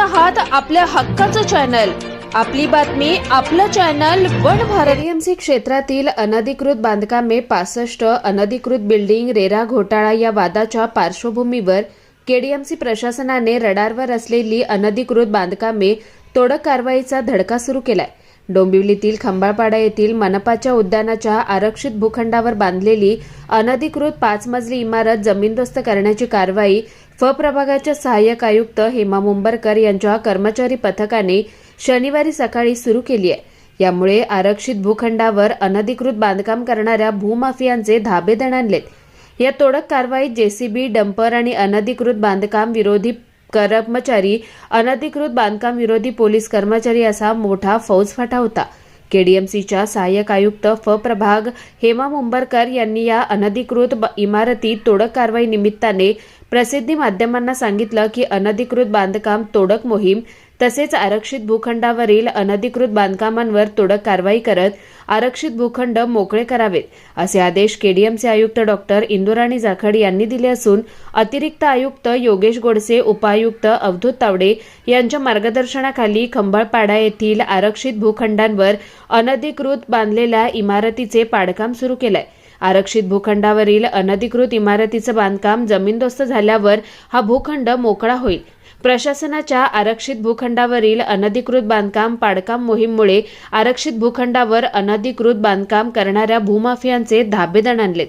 आहात आपल्या हक्काचं चॅनल. आपली बातमी आपलं चॅनल वन भारतीएमसी क्षेत्रातील अनधिकृत बांधकामे पासष्ट अनधिकृत बिल्डिंग रेरा घोटाळा या वादाच्या पार्श्वभूमीवर केडीएमसी प्रशासनाने रडारवर असलेली अनधिकृत बांधकामे तोडक कारवाईचा धडका सुरू केलाय. डोंबिवलीतील खंबाळपाडा येथील मनपाच्या उद्यानाच्या आरक्षित भूखंडावर बांधलेली अनधिकृत पाच मजली इमारत जमीनदोस्त करण्याची कारवाई फ प्रभागाच्या सहाय्यक आयुक्त हेमा मुंबरकर यांच्या कर्मचारी पथकाने शनिवारी सकाळी सुरू केली आहे. यामुळे आरक्षित भूखंडावर अनधिकृत बांधकाम करणाऱ्या भूमाफियांचे धाबे दणाणलेत या तोडक कारवाईत जेसीबी डंपर आणि अनधिकृत बांधकाम विरोधी कर्मचारी अनधिकृत बांधकाम विरोधी पोलीस कर्मचारी असा मोठा फौजफाटा होता. केडीएमसीच्या सहाय्यक आयुक्त फ. प्रभाग हेमा मुंबरकर यांनी या अनधिकृत इमारती तोडक कारवाई निमित्ताने प्रसिद्धी माध्यमांना सांगितलं की अनधिकृत बांधकाम तोडक मोहीम तसेच आरक्षित भूखंडावरील अनधिकृत बांधकामांवर तोडक कारवाई करत आरक्षित भूखंड मोकळे करावेत असे आदेश केडीएमचे आयुक्त डॉक्टर इंदुराणी जाखड यांनी दिले असून अतिरिक्त आयुक्त योगेश गोडसे उपायुक्त अवधूत तावडे यांच्या मार्गदर्शनाखाली खंबाळपाडा येथील आरक्षित भूखंडांवर अनधिकृत बांधलेल्या इमारतीचे पाडकाम सुरू केलंय. आरक्षित भूखंडावरील अनधिकृत इमारतीचं बांधकाम जमीनदोस्त झाल्यावर हा भूखंड मोकळा होईल प्रशासनाच्या आरक्षित भूखंडावरील अनधिकृत बांधकाम पाडकाम मोहीममुळे आरक्षित भूखंडावर अनधिकृत बांधकाम करणाऱ्या भूमाफियांचे धाबेदण आणलेत.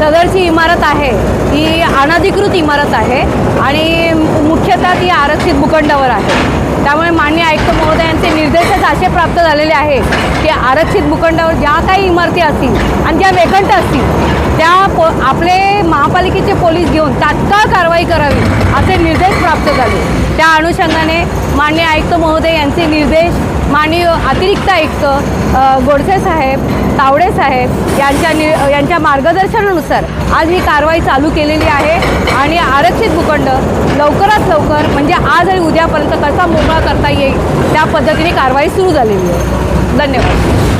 सदरची इमारत आहे ही अनधिकृत इमारत आहे आणि मुख्यतः ती आरक्षित भूखंडावर आहे. त्यामुळे मान्य आयुक्त महोदयांचे निर्देशच असे प्राप्त झालेले आहे की आरक्षित भूखंडावर ज्या काही इमारती असतील आणि ज्या वेकंट असतील त्या पो आपले महापालिकेचे पोलीस घेऊन तात्काळ कारवाई करावी असे प्राप्त झाले. त्या अनुषंगाने मान्य आयुक्त महोदय यांचे निर्देश माननीय अतिरिक्त आयुक्त गोडसे साहेब तावडे साहेब यांच्या नि यांच्या मार्गदर्शनानुसार आज ही कारवाई चालू केलेली आहे आणि आरक्षित भूखंड लवकरात लवकर म्हणजे आज आणि उद्यापर्यंत कसा मोकळा करता येईल त्या पद्धतीने कारवाई सुरू झालेली आहे. धन्यवाद.